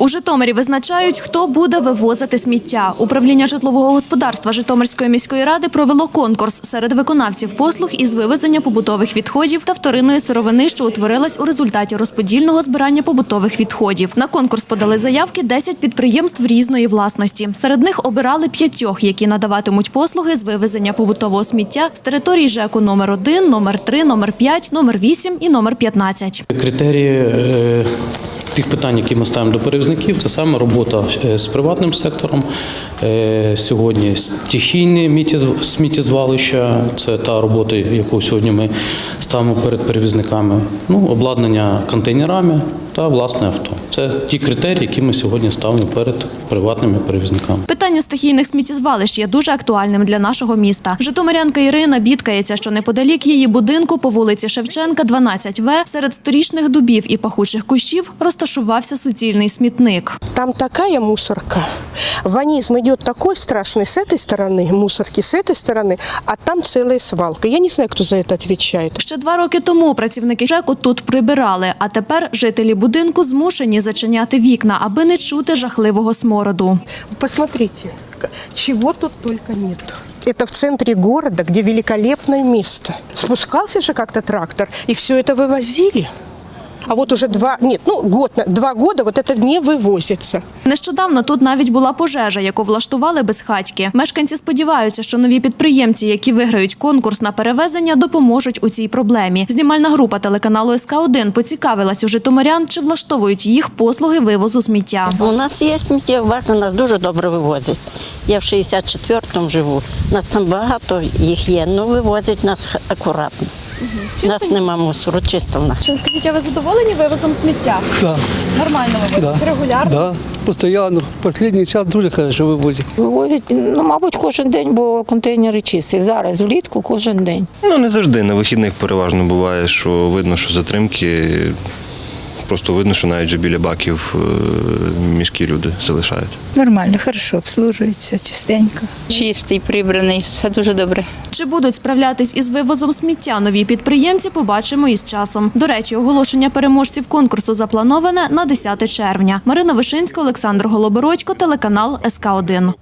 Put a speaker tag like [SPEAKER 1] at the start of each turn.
[SPEAKER 1] У Житомирі визначають, хто буде вивозити сміття. Управління житлового господарства Житомирської міської ради провело конкурс серед виконавців послуг із вивезення побутових відходів та вторинної сировини, що утворилась у результаті розподільного збирання побутових відходів. На конкурс подали заявки 10 підприємств різної власності. Серед них обирали п'ятьох, які надаватимуть послуги з вивезення побутового сміття з територій ЖЕКу номер 1, номер 3, номер 5, номер 8 і номер 15.
[SPEAKER 2] Критерії е, тих питань, які ми ставимо до перевізників, це саме робота е, з приватним сектором. Е, Сьогодні стихійне міттєз- сміттєзвалища, це та робота, яку сьогодні ми ставимо перед перевізниками. Ну, обладнання контейнерами та власне авто. Це ті критерії, які ми сьогодні ставимо перед приватними перевізниками.
[SPEAKER 1] Питання стихійних сміттєзвалищ є дуже актуальним для нашого міста. Житомирянка Ірина бідкається, що неподалік її будинку по вулиці Шевченка, 12В, серед сторічних дубів і пахучих кущів розташувався суцільний смітник.
[SPEAKER 3] Там такая мусорка. Ванизм идет такой страшный с этой стороны, мусорки с этой стороны, а там целая свалка. Я не знаю, кто за это отвечает.
[SPEAKER 1] Ще два роки тому працівники ЖЕКу тут прибирали, а тепер жителі будинку змушені зачиняти вікна, аби не чути жахливого смороду.
[SPEAKER 3] Посмотрите, к- чего тут только нет. Это в центре города, где великолепное место. Спускался же как-то трактор, и все это вывозили. А вот уже два, нет, ну год, два года вот это не вывозится.
[SPEAKER 1] Нещодавно тут навіть була пожежа, яку влаштували безхатьки. Мешканці сподіваються, що нові підприємці, які виграють конкурс на перевезення, допоможуть у цій проблемі. Знімальна група телеканалу СК 1 поцікавилась у житомирян, чи влаштовують їх послуги вивозу сміття.
[SPEAKER 4] У нас є сміттєважно, нас дуже добре вивозять. Я в 64-му живу. Нас там багато їх є, ну вивозять нас акуратно. У нас нема мусору, чисто в нас.
[SPEAKER 5] Скажіть, а ви задоволені вивозом сміття?
[SPEAKER 6] Да,
[SPEAKER 5] Нормально вивозять,
[SPEAKER 6] да.
[SPEAKER 5] регулярно?
[SPEAKER 6] Да, постоянно. Последний час дуже хорошо вивозять.
[SPEAKER 7] Вивозять, ну, мабуть, кожен день, бо контейнери чисті. Зараз влітку кожен день.
[SPEAKER 8] Ну, не завжди. На вихідних переважно буває, що видно, що затримки. Просто видно, що навіть вже біля баків е, міські люди залишають.
[SPEAKER 9] Нормально, хорошо, обслужується, чистенько.
[SPEAKER 10] Чистий, прибраний, все дуже добре.
[SPEAKER 1] Чи будуть справлятись із вивозом сміття нові підприємці, побачимо із часом. До речі, оголошення переможців конкурсу заплановане на 10 червня. Марина Вишинська, Олександр Голобородько, телеканал СК 1